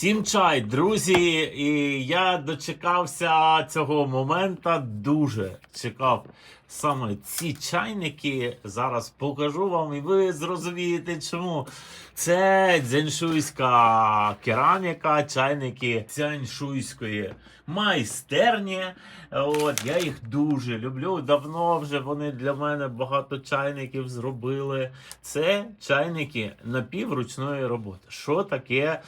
Всім чай, друзі! І я дочекався цього моменту. Дуже чекав саме ці чайники. Зараз покажу вам, і ви зрозумієте, чому. Це дзяншуйська кераміка, чайники дзяншуйської майстерні. От я їх дуже люблю. Давно вже вони для мене багато чайників зробили. Це чайники напівручної роботи. Що таке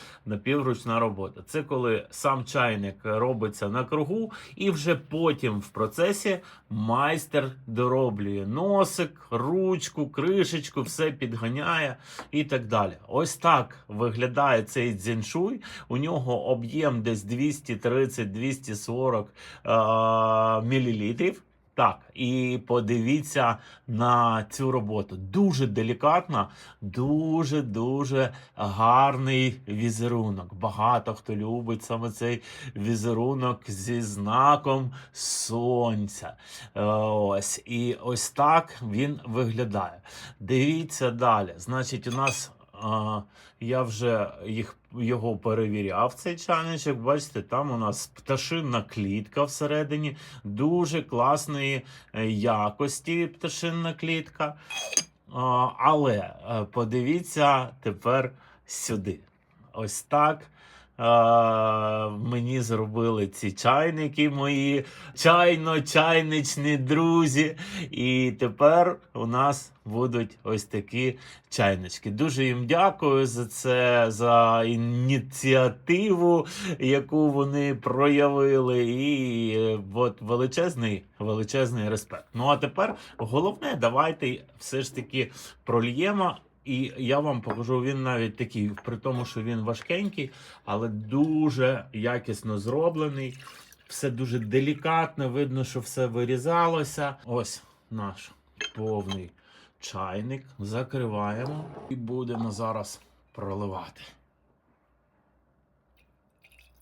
напівручна робота? Це коли сам чайник робиться на кругу, і вже потім в процесі майстер дороблює носик, ручку, кришечку, все підганяє і так далі. Ось так виглядає цей дзіншуй. У нього об'єм десь 230-240 е- мілілітрів. Так, і подивіться на цю роботу. Дуже делікатна, дуже дуже гарний візерунок. Багато хто любить саме цей візерунок зі знаком сонця. Е, Ось і ось так він виглядає. Дивіться далі. Значить, у нас. Я вже їх його перевіряв, цей чайничок. Бачите, там у нас пташинна клітка всередині, дуже класної е, якості пташинна клітка. Але е, подивіться тепер сюди. Ось так. Мені зробили ці чайники мої чайно-чайничні друзі. І тепер у нас будуть ось такі чайнички. Дуже їм дякую за це, за ініціативу, яку вони проявили. І от величезний, величезний респект. Ну а тепер головне, давайте все ж таки прольємо. І я вам покажу, він навіть такий, при тому, що він важкенький, але дуже якісно зроблений. Все дуже делікатно, видно, що все вирізалося. Ось наш повний чайник. Закриваємо і будемо зараз проливати.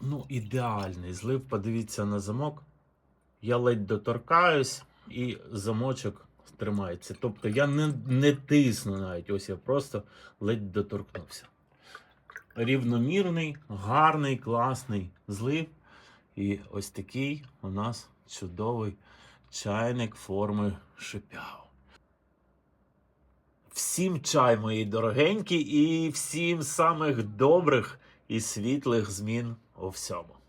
Ну, ідеальний злив. Подивіться на замок. Я ледь доторкаюсь, і замочок тримається. Тобто я не, не тисну навіть. Ось я просто ледь доторкнувся. Рівномірний, гарний, класний злив. І ось такий у нас чудовий чайник форми шипяв. Всім чай, мої дорогенькі, і всім самих добрих і світлих змін у всьому.